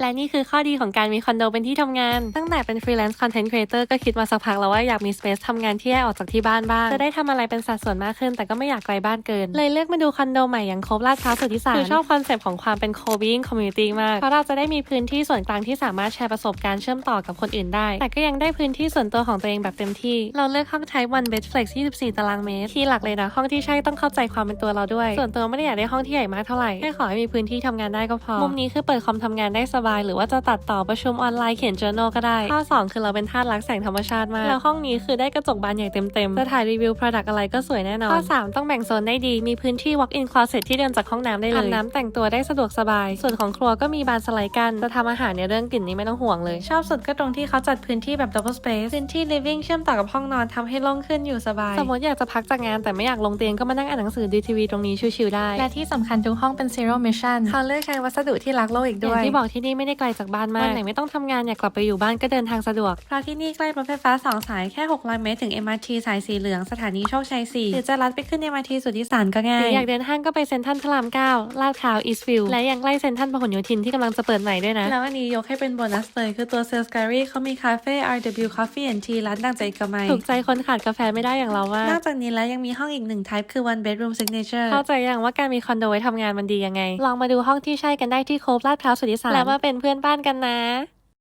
และนี่คือข้อดีของการมีคอนโดเป็นที่ทำงาน ตั้งแต่เป็นฟรีแลนซ์คอนเทนต์ครีเอเตอร์ก็คิดมาสักพักแล้วว่าอยากมีสเปซทำงานที่แยกออกจากที่บ้านบ้าง จะได้ทำอะไรเป็นสัดส่วนมากขึ้น แต่ก็ไม่อยากไกลบ้านเกิน เลยเลือกมาดูคอนโดใหม่อย่างโคบลาดพร้าวสุทธิสารคือชอบคอนเซปต์ของความเป็น co-being community มาก เพราะเราจะได้มีพื้นที่ส่วนกลางที่สามารถแชร์ประสบการณ์เชื่อมต่อกับคนอื่นได้ แต่ก็ยังได้พื้นที่ส่วนตัวของตัวเองแบบเต็มที่ เราเลือกห้อง type one bed flex 24 ตารางเมตร ที่หลักเลยนะห้องที่ใช่ต้องเข้าใจความเป็นตัวเราด้วย ส่วนตัวไม่ได้อยากได้ห้องที่ใหญ่มากเท่าไหร่แค่ขอให้มีพื้นที่ทำงานได้ก็พอมุมนี้คือเปิดคอมทำงานได้สบาย หรือว่าจะตัดต่อประชุมออนไลน์เขียน journal ก็ได้ ข้อ 2 คือเราเป็นทาสรักแสงธรรมชาติมาก แล้วห้องนี้คือได้กระจกบานใหญ่เต็มๆ จะถ่ายรีวิว product อะไรก็สวยแน่นอน ข้อ 3 ต้องแบ่งโซนได้ดี มีพื้นที่ walk in closet ที่เดินจากห้องน้ำได้เลยอาบน้ำแต่งตัวได้สะดวกสบาย ส่วนของครัวก็มีบานสไลด์กัน จะทำอาหารในยเรื่องกลิ่นนี้ไม่ต้องห่วงเลย ชอบสุดก็ตรงที่เขาจัดพื้นที่แบบ double space พื้นที่ living เชื่อมต่อกับห้องนอนทำให้โล่งขึ้นอยู่สบาย สมมติอยากจะพักจากงานแต่ไม่อยากลงเตียงก็มานั่งอ่านหนังสือดูทีวีตรงนี้ชิวๆได้ และที่สำคัญทุกห้องเป็น zero emission เขาเลือกใช้วัสดุที่รักโลกอีกด้วยอย่างที่บอกที่นี่ไม่ได้ไกลจากบ้านมากวันไหนไม่ต้องทำงานอยากกลับไปอยู่บ้านก็เดินทางสะดวกเพราะที่นี่ใกล้รถไฟฟ้า2สายแค่600เมตรถึง MRT สายสีเหลืองสถานีโชคชัย4หรือจะลัดไปขึ้น MRT สุทธิสารก็ง่ายหรืออยากเดินห้างก็ไปเซ็นทรัลพระราม9ลาดพร้าวอีสต์วิวและยังใกล้เซ็นทรัลพหลโยธินที่กำลังจะเปิดใหม่ด้วยนะแล้วอันนี้ยกให้เป็นโบนัสเลยคือตัวเซลส์การีเขามีคาเฟ่ RW Coffee and Tea ร้านดังใจกระไมถูกใจคนขาดกาแฟไม่ได้อย่างเราว่านอกจากนี้แล้วยังมีห้องอีกหนึ่ง type คือ one bedroom signature เข้าใจยังว่าการมีคอนโดไว้ทำงานมันดียังไง ลองมาดูห้องที่ใช่กันได้ที่โคบลาดพร้าวสุทธิสารแล้วมาเป็นเพื่อนบ้านกันนะ